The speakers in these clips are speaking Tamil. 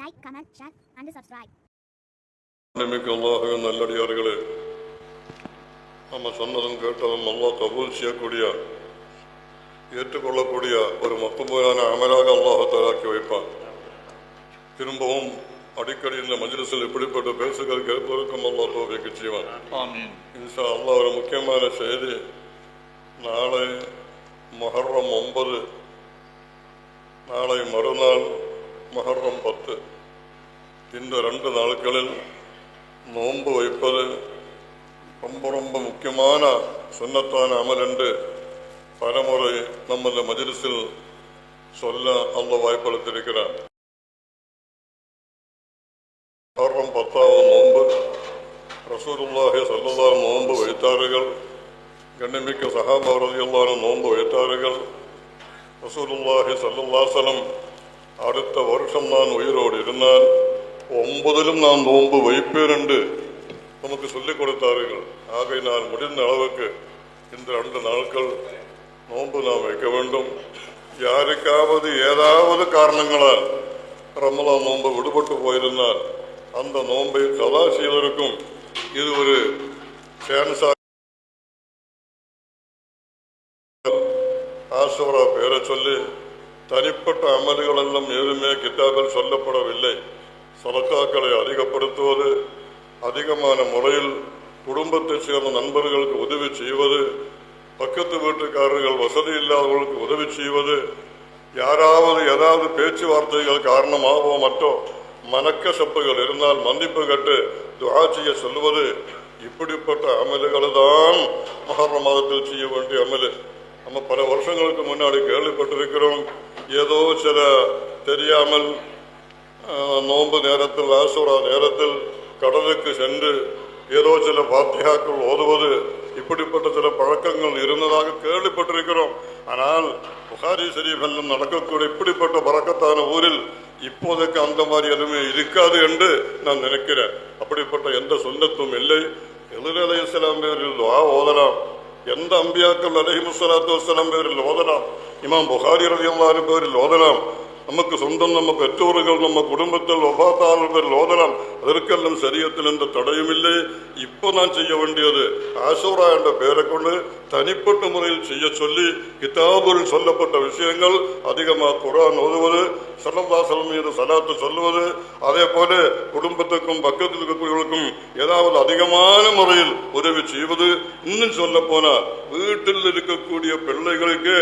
like, comment, share, and subscribe. மிக்க அல்லாஹுவின் நல்லடியார்களே நம்ம சொன்னதும் கேட்டதும் அல்லாஹ் கபூல் செய்யக்கூடிய ஏற்றுக்கொள்ளக்கூடிய ஒரு மொத்தமுறையான அமலாக அல்லாஹத்தாலாக்கி வைப்பான். திரும்பவும் அடிக்கடி இந்த மஜ்லிஸில் இப்படிப்பட்ட பேசுகள் கேட்பதற்கும் அல்லாஹ் தோவிக்கு செய்வான். ஆமீன். இன்ஷா அல்லாஹ் ஒரு முக்கியமான செய்தி நாளை மொஹர்ரம் ஒன்பது நாளை மறுநாள் மொஹர்ரம் பத்து. இந்த ரெண்டு நாட்களில் நோன்பு வைப்பது ரொம்ப ரொம்ப முக்கியமான சுண்ணத்தான அமல் என்று பலமுறை நமது மஜ்லிஸில் சொல்ல அல்ல வாய்ப்படுத்தியிருக்கிறார் மொஹர்ரம் பத்தாவது நோன்பு. ரசூலுல்லாஹி ஸல்லல்லாஹு நோன்பு வைத்தார்கள். கண்ணிமிக்க சஹாபா நோன்பு வைத்தார்கள். ரசூலுல்லாஹி ஸல்லல்லாஹு அலைஹி அடுத்த வருஷம் நான் உயிரோடு இருந்தால் ஒன்பதிலும் நான் நோன்பு வைப்பேன் என்று நமக்கு சொல்லிக் கொடுத்தார்கள். ஆகையினால் முடிந்த அளவுக்கு இந்த ரெண்டு நாட்கள் நோன்பு நாம் வைக்க வேண்டும். யாருக்காவது ஏதாவது காரணங்களால் ரமலான் நோன்பு விடுபட்டு போயிருந்தால் அந்த நோன்பை கதா செய்வதற்கும் இது ஒரு சான்ஸாக ஆசோரா பேரை சொல்லி தனிப்பட்ட அமல்களெல்லாம் எதுவுமே கித்தாபில் சொல்லப்படவில்லை. சதக்காக்களை அதிகப்படுத்துவது அதிகமான முறையில் குடும்பத்தை சேர்ந்த நண்பர்களுக்கு உதவி செய்வது பக்கத்து வீட்டுக்காரர்கள் வசதி இல்லாதவர்களுக்கு உதவி செய்வது யாராவது ஏதாவது பேச்சுவார்த்தைகள் காரணமாகவோ மற்றோ மனக்கசப்புகள் இருந்தால் மன்னிப்பு கட்டு துஆ செய்ய இப்படிப்பட்ட அமல்களை தான் மகர மாதத்தில் செய்ய வேண்டிய அமலு. நம்ம பல வருஷங்களுக்கு முன்னாடி கேள்விப்பட்டிருக்கிறோம். ஏதோ சில தெரியாமல் நோன்பு நேரத்தில் ஆசுரா நேரத்தில் கடலுக்கு சென்று ஏதோ சில பாத்தியாக்கள் ஓதுவது இப்படிப்பட்ட சில பழக்கங்கள் இருந்ததாக கேள்விப்பட்டிருக்கிறோம். ஆனால் புகாரி ஷரீஃபெல்லாம் நடக்கக்கூடிய இப்படிப்பட்ட பறக்கத்தான ஊரில் இப்போதைக்கு அந்த மாதிரி எதுவுமே இருக்காது என்று நான் நினைக்கிறேன். அப்படிப்பட்ட எந்த சொந்தத்தும் இல்லை. எதிர் சில பேரில் ஓதலாம். எந்த அம்பியாக்கள் அலஹிமுசலாத்து வசலாம் பேரில் ஓதலாம் இமாம் புகாரி ரலியல்லாஹு பேரில் ஓதலாம் நமக்கு சொந்தம் நம்ம பெற்றோர்கள் நம்ம குடும்பத்தில் ஒபாத்தாளர் பேரில் ஓதலாம் அதற்கெல்லாம் சரியத்தில் எந்த ഇപ്പോൾ இல்லை இப்போ நான் செய்ய வேண்டியது ஆசோரா என்ற பெயரை கொண்டு தனிப்பட்ட முறையில் செய்ய சொல்லி கிதாபுல் சொல்லப்பட்ட விஷயங்கள் அதிகமாக குரான் ஓதுவது சல்லல்லாசலம் மீது சலாத்து சொல்லுவது அதே போல குடும்பத்துக்கும் பக்கத்தில் இருக்கக்கூடியவர்களுக்கும் ஏதாவது அதிகமான முறையில் உதவி செய்வது. இன்னும் சொல்ல போனா வீட்டில் இருக்கக்கூடிய பிள்ளைகளுக்கு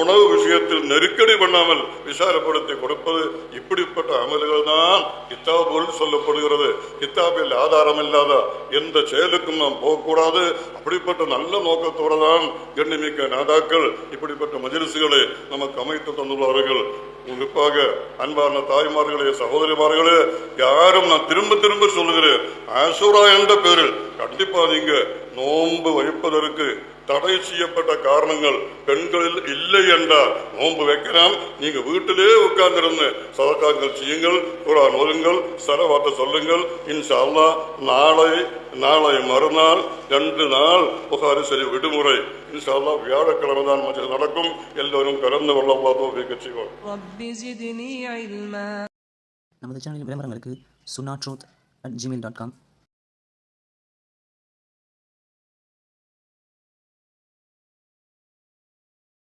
உணவு விஷயத்தில் நெருக்கடி பண்ணாமல் விசாரப்படுத்தி கொடுப்பது இப்படிப்பட்ட அமல்கள் தான் கித்தாபுல் சொல்லப்படுகிறது. கித்தாபில் ஆதாரம் இல்லாத எந்த செயலுக்கும் நாம் போகக்கூடாது. அப்படிப்பட்ட நல்ல நோக்கத்தோடு தான் கண்ணிமிக்க நாதாக்கள் இப்படிப்பட்ட மஜிலிசுகளை நமக்கு அமைத்து தந்துள்ளார்கள். குறிப்பாக அன்பான தாய்மார்களே சகோதரிமார்களே யாரும் நான் திரும்ப திரும்ப சொல்லுகிறேன். ஆசுரா என்ற பேரில் கண்டிப்பா நீங்க நோன்பு வைப்பதற்கு தடை செய்யப்பட்ட காரணங்கள் பெண்களில் இல்லை என்றால் நோன்பு வைக்கலாம். நீங்கள் வீட்டிலே உட்கார்ந்திருந்து சதக்காங்கள் செய்யுங்கள் குரான் ஒழுங்கள் சரவாட்ட சொல்லுங்கள். இன்ஷால்லா நாளை நாளை மறுநாள் ரெண்டு நாள் புகாரி சரி விடுமுறை. இன்ஷால்லா வியாழக்கிழமை தான் மஜில் நடக்கும். எல்லோரும் கலந்து கொள்ள செய்வோம் நமது சேனலின் விளம்பரங்களுக்கு Suna truth at Gmail dot com